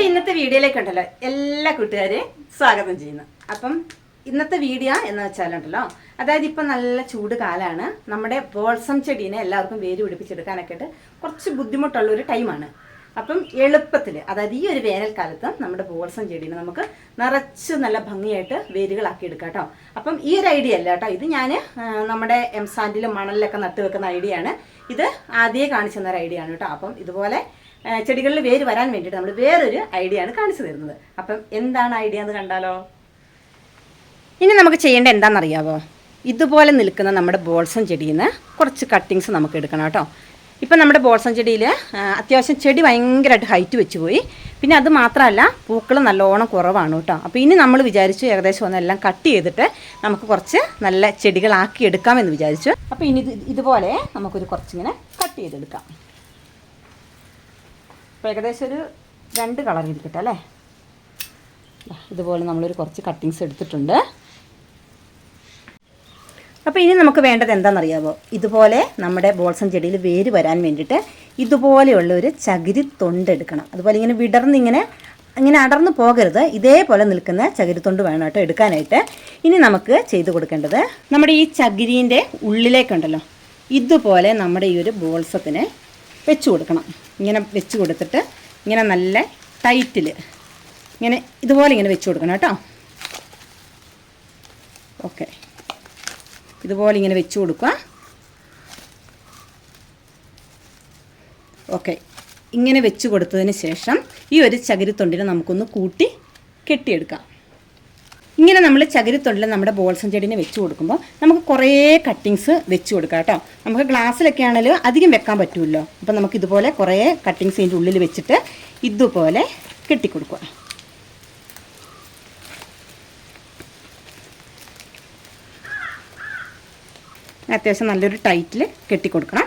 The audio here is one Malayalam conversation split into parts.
നമ്മുടെ ഇന്നത്തെ വീഡിയോയിലേക്ക് ഉണ്ടല്ലോ. എല്ലാ കൂട്ടുകാരെയും സ്വാഗതം ചെയ്യുന്നു. അപ്പം ഇന്നത്തെ വീഡിയോ എന്ന് വെച്ചാലുണ്ടല്ലോ അതായത് ഇപ്പം നല്ല ചൂട് കാലമാണ് നമ്മുടെ ബോൾസം ചെടീനെ എല്ലാവർക്കും വേര് പിടിപ്പിച്ചെടുക്കാനൊക്കെ കുറച്ച് ബുദ്ധിമുട്ടുള്ള ഒരു ടൈമാണ്. അപ്പം എളുപ്പത്തിൽ അതായത് ഈ ഒരു വേനൽക്കാലത്ത് നമ്മുടെ ബോൾസം ചെടീനെ നമുക്ക് നിറച്ച് നല്ല ഭംഗിയായിട്ട് വേരുകളാക്കി എടുക്കാം കേട്ടോ. അപ്പം ഈ ഒരു ഐഡിയ അല്ല കേട്ടോ. ഇത് ഞാൻ നമ്മുടെ എംസാൻഡിലും മണലിലൊക്കെ നട്ട് വെക്കുന്ന ഐഡിയ ആണ്. ഇത് ആദ്യമേ കാണിച്ചു തന്ന ഒരു ഐഡിയ ആണ് കേട്ടോ. അപ്പം ഇതുപോലെ ചെടികളിൽ വേര് വരാൻ വേണ്ടിയിട്ട് നമ്മൾ വേറൊരു ഐഡിയ ആണ് കാണിച്ചു തരുന്നത്. അപ്പം എന്താണ് ഐഡിയ എന്ന് കണ്ടാലോ? ഇനി നമുക്ക് ചെയ്യേണ്ട എന്താണെന്നറിയാവോ? ഇതുപോലെ നിൽക്കുന്ന നമ്മുടെ ബോൾസം ചെടിയിൽ നിന്ന് കുറച്ച് കട്ടിങ്സ് നമുക്ക് എടുക്കണം കേട്ടോ. ഇപ്പം നമ്മുടെ ബോൾസം ചെടിയിൽ അത്യാവശ്യം ചെടി ഭയങ്കരമായിട്ട് ഹൈറ്റ് വെച്ച് പോയി. പിന്നെ അത് മാത്രമല്ല പൂക്കൾ നല്ലോണം കുറവാണ് കേട്ടോ. അപ്പോൾ ഇനി നമ്മൾ വിചാരിച്ചു ഏകദേശം ഒന്നെല്ലാം കട്ട് ചെയ്തിട്ട് നമുക്ക് കുറച്ച് നല്ല ചെടികളാക്കി എടുക്കാമെന്ന് വിചാരിച്ചു. അപ്പോൾ ഇനി ഇത് ഇതുപോലെ നമുക്കൊരു കുറച്ചിങ്ങനെ കട്ട് ചെയ്തെടുക്കാം. അപ്പോൾ ഏകദേശം ഒരു രണ്ട് കളർ ഇരിക്കട്ടെ അല്ലേ? ഇതുപോലെ നമ്മളൊരു കുറച്ച് കട്ടിങ്സ് എടുത്തിട്ടുണ്ട്. അപ്പോൾ ഇനി നമുക്ക് വേണ്ടത് എന്താണെന്നറിയാമോ ഇതുപോലെ നമ്മുടെ ബോൾസം ചെടിയിൽ വേര് വരാൻ വേണ്ടിയിട്ട് ഇതുപോലെയുള്ള ഒരു ചകിരി തൊണ്ടെടുക്കണം അതുപോലെ ഇങ്ങനെ വിടർന്നിങ്ങനെ ഇങ്ങനെ അടർന്നു പോകരുത്. ഇതേപോലെ നിൽക്കുന്ന ചകിരിത്തൊണ്ട് വേണം കേട്ടോ എടുക്കാനായിട്ട്. ഇനി നമുക്ക് ചെയ്തു കൊടുക്കേണ്ടത് നമ്മുടെ ഈ ചകിരീന്റെ ഉള്ളിലേക്കുണ്ടല്ലോ. ഇതുപോലെ നമ്മുടെ ഈ ഒരു ബോൾസത്തിന് വെച്ച് കൊടുക്കണം. ഇങ്ങനെ വെച്ച് കൊടുത്തിട്ട് ഇങ്ങനെ നല്ല ടൈറ്റിൽ ഇങ്ങനെ ഇതുപോലെ ഇങ്ങനെ വെച്ച് കൊടുക്കണം കേട്ടോ. ഓക്കെ. ഇതുപോലെ ഇങ്ങനെ വെച്ച് കൊടുക്കുക. ഓക്കെ. ഇങ്ങനെ വെച്ച് കൊടുത്തതിന് ശേഷം ഈ ഒരു ചകിരിത്തൊണ്ടിനെ നമുക്കൊന്ന് കൂട്ടി കെട്ടിയെടുക്കാം. ഇങ്ങനെ നമ്മൾ ചകിരിത്തൊണ്ടിൽ നമ്മുടെ ബോൾസം ചെടീനെ വെച്ച് കൊടുക്കുമ്പോൾ നമുക്ക് കുറേ കട്ടിങ്സ് വെച്ച് കൊടുക്കാം കേട്ടോ. നമുക്ക് ഗ്ലാസ്സിലൊക്കെ ആണെങ്കിലും അധികം വെക്കാൻ പറ്റുമല്ലോ അപ്പം നമുക്ക് ഇതുപോലെ കുറേ കട്ടിങ്സ് ഇതിന്റെ ഉള്ളിൽ വെച്ചിട്ട് ഇതുപോലെ കെട്ടിക്കൊടുക്കുക. അത്യാവശ്യം നല്ലൊരു ടൈറ്റിൽ കെട്ടിക്കൊടുക്കണം.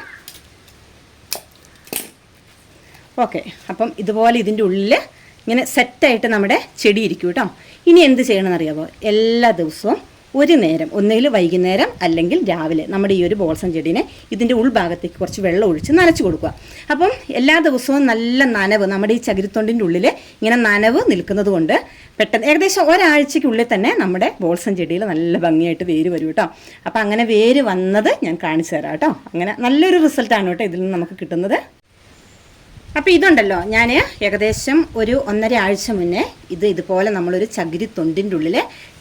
ഓക്കെ അപ്പം ഇതുപോലെ ഇതിന്റെ ഉള്ളിൽ ഇങ്ങനെ സെറ്റായിട്ട് നമ്മുടെ ചെടി ഇരിക്കും കേട്ടോ. ഇനി എന്ത് ചെയ്യണമെന്ന് അറിയാമോ എല്ലാ ദിവസവും ഒരു നേരം ഒന്നുകിൽ വൈകുന്നേരം അല്ലെങ്കിൽ രാവിലെ നമ്മുടെ ഈ ഒരു ബോൾസം ചെടീനെ ഇതിന്റെ ഉൾഭാഗത്തേക്ക് കുറച്ച് വെള്ളം ഒഴിച്ച് നനച്ചു കൊടുക്കുക. അപ്പം എല്ലാ ദിവസവും നല്ല നനവ് നമ്മുടെ ഈ ചകിരിത്തൊണ്ടിന്റെ ഉള്ളിൽ ഇങ്ങനെ നനവ് നിൽക്കുന്നത് കൊണ്ട് പെട്ടെന്ന് ഏകദേശം ഒരാഴ്ചയ്ക്കുള്ളിൽ തന്നെ നമ്മുടെ ബോൾസം ചെടിയിൽ നല്ല ഭംഗിയായിട്ട് വേര് വരും കേട്ടോ. അപ്പം അങ്ങനെ വേര് വന്നത് ഞാൻ കാണിച്ചു തരാം കേട്ടോ. അങ്ങനെ നല്ലൊരു റിസൾട്ടാണ് കേട്ടോ ഇതിൽ നിന്ന് നമുക്ക് കിട്ടുന്നത്. അപ്പോൾ ഇതുണ്ടല്ലോ ഞാൻ ഏകദേശം ഒരു ഒന്നര ആഴ്ച മുന്നേ ഇത് ഇതുപോലെ നമ്മളൊരു ചകിരി തൊണ്ടിന്റെ ഉള്ളിൽ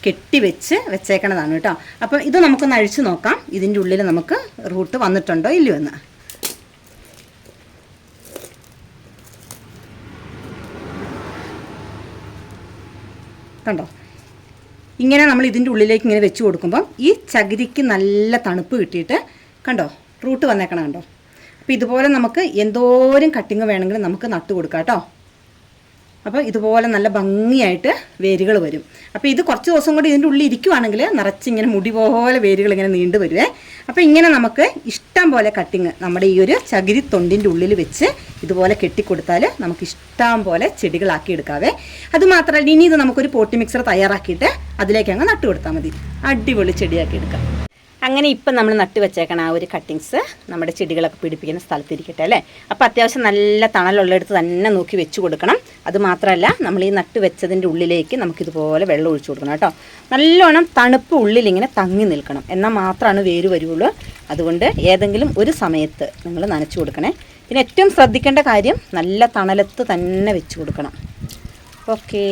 കെട്ടിവെച്ച് വെച്ചേക്കണതാണ് കേട്ടോ. അപ്പം ഇത് നമുക്കൊന്ന് അഴിച്ചു നോക്കാം. ഇതിന്റെ ഉള്ളിൽ നമുക്ക് റൂട്ട് വന്നിട്ടുണ്ടോ ഇല്ലയോ എന്ന്. കണ്ടോ? ഇങ്ങനെ നമ്മൾ ഇതിന്റെ ഉള്ളിലേക്ക് ഇങ്ങനെ വെച്ച് കൊടുക്കുമ്പം ഈ ചകിരിക്ക് നല്ല തണുപ്പ് കിട്ടിയിട്ട് കണ്ടോ റൂട്ട് വന്നേക്കണം കണ്ടോ? അപ്പോൾ ഇതുപോലെ നമുക്ക് എന്തോരം കട്ടിങ് വേണമെങ്കിൽ നമുക്ക് നട്ടു കൊടുക്കാം കേട്ടോ. അപ്പോൾ ഇതുപോലെ നല്ല ഭംഗിയായിട്ട് വേരുകൾ വരും. അപ്പോൾ ഇത് കുറച്ച് ദിവസം കൂടി ഇതിന്റെ ഉള്ളിൽ ഇരിക്കുവാണെങ്കിൽ നിറച്ചിങ്ങനെ മുടി പോലെ വേരുകൾ ഇങ്ങനെ നീണ്ടു വരുവേ. അപ്പോൾ ഇങ്ങനെ നമുക്ക് ഇഷ്ടം പോലെ കട്ടിങ് നമ്മുടെ ഈ ഒരു ചകിരി തൊണ്ടിന്റെ ഉള്ളിൽ വെച്ച് ഇതുപോലെ കെട്ടിക്കൊടുത്താൽ നമുക്ക് ഇഷ്ടം പോലെ ചെടികളാക്കി എടുക്കാവേ. അതുമാത്രമല്ല ഇനി ഇത് നമുക്കൊരു പോട്ടി മിക്സർ തയ്യാറാക്കിയിട്ട് അതിലേക്ക് അങ്ങ് നട്ടു കൊടുത്താൽ മതി. അടിപൊളി ചെടിയാക്കി എടുക്കാം. അങ്ങനെ ഇപ്പം നമ്മൾ നട്ട് വെച്ചേക്കണ ആ ഒരു കട്ടിങ്സ് നമ്മുടെ ചെടികളൊക്കെ പിടിപ്പിക്കുന്ന സ്ഥലത്തിരിക്കട്ടെ അല്ലേ? അപ്പോൾ അത്യാവശ്യം നല്ല തണലുള്ളിടത്ത് തന്നെ നോക്കി വെച്ച് കൊടുക്കണം. അത് മാത്രമല്ല നമ്മൾ ഈ നട്ട് വെച്ചതിന്റെ ഉള്ളിലേക്ക് നമുക്കിതുപോലെ വെള്ളം ഒഴിച്ചു കൊടുക്കണം കേട്ടോ. നല്ലോണം തണുപ്പ് ഉള്ളിൽ ഇങ്ങനെ തങ്ങി നിൽക്കണം. എന്നാൽ മാത്രമാണ് വേര് വരുള്ളൂ. അതുകൊണ്ട് ഏതെങ്കിലും ഒരു സമയത്ത് നിങ്ങൾ നനച്ചു കൊടുക്കണേ. പിന്നെ ഏറ്റവും ശ്രദ്ധിക്കേണ്ട കാര്യം നല്ല തണലത്ത് തന്നെ വെച്ച് കൊടുക്കണം. ഓക്കേ.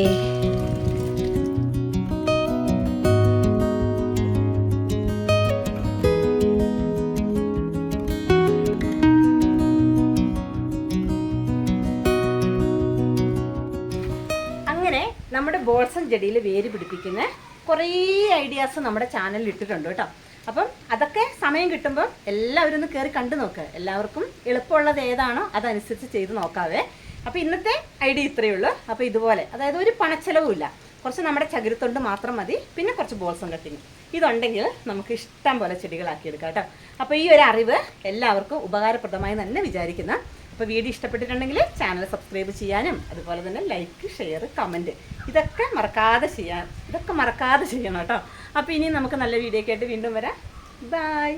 അങ്ങനെ നമ്മുടെ ബോൾസം ചെടിയിൽ വേര് പിടിപ്പിക്കുന്ന കുറേ ഐഡിയാസ് നമ്മുടെ ചാനലിൽ ഇട്ടിട്ടുണ്ട് കേട്ടോ. അപ്പം അതൊക്കെ സമയം കിട്ടുമ്പോൾ എല്ലാവരും ഒന്ന് കയറി കണ്ടു നോക്കുക എല്ലാവർക്കും എളുപ്പമുള്ളത് ഏതാണോ അതനുസരിച്ച് ചെയ്ത് നോക്കാവേ. അപ്പോൾ ഇന്നത്തെ ഐഡിയ ഇത്രയേ ഉള്ളൂ. അപ്പോൾ ഇതുപോലെ. അതായത് ഒരു പണച്ചെലവുമില്ല കുറച്ച് നമ്മുടെ ചകിരിത്തൊണ്ട് മാത്രം മതി. പിന്നെ കുറച്ച് ബോൾസം കട്ടിങ്. ഇതുണ്ടെങ്കിൽ നമുക്ക് ഇഷ്ടം പോലെ ചെടികളാക്കിയെടുക്കാം കേട്ടോ. അപ്പോൾ ഈ ഒരു അറിവ് എല്ലാവർക്കും ഉപകാരപ്രദമായി തന്നെ വിചാരിക്കുന്ന അപ്പോൾ വീഡിയോ ഇഷ്ടപ്പെട്ടിട്ടുണ്ടെങ്കിൽ ചാനൽ സബ്സ്ക്രൈബ് ചെയ്യാനും അതുപോലെ തന്നെ ലൈക്ക് ഷെയർ കമന്റ് ഇതൊക്കെ മറക്കാതെ ചെയ്യാൻ ഇതൊക്കെ മറക്കാതെ ചെയ്യണം കേട്ടോ. അപ്പോൾ ഇനി നമുക്ക് നല്ല വീഡിയോ ആയിട്ട് വീണ്ടും വരാം. ബൈ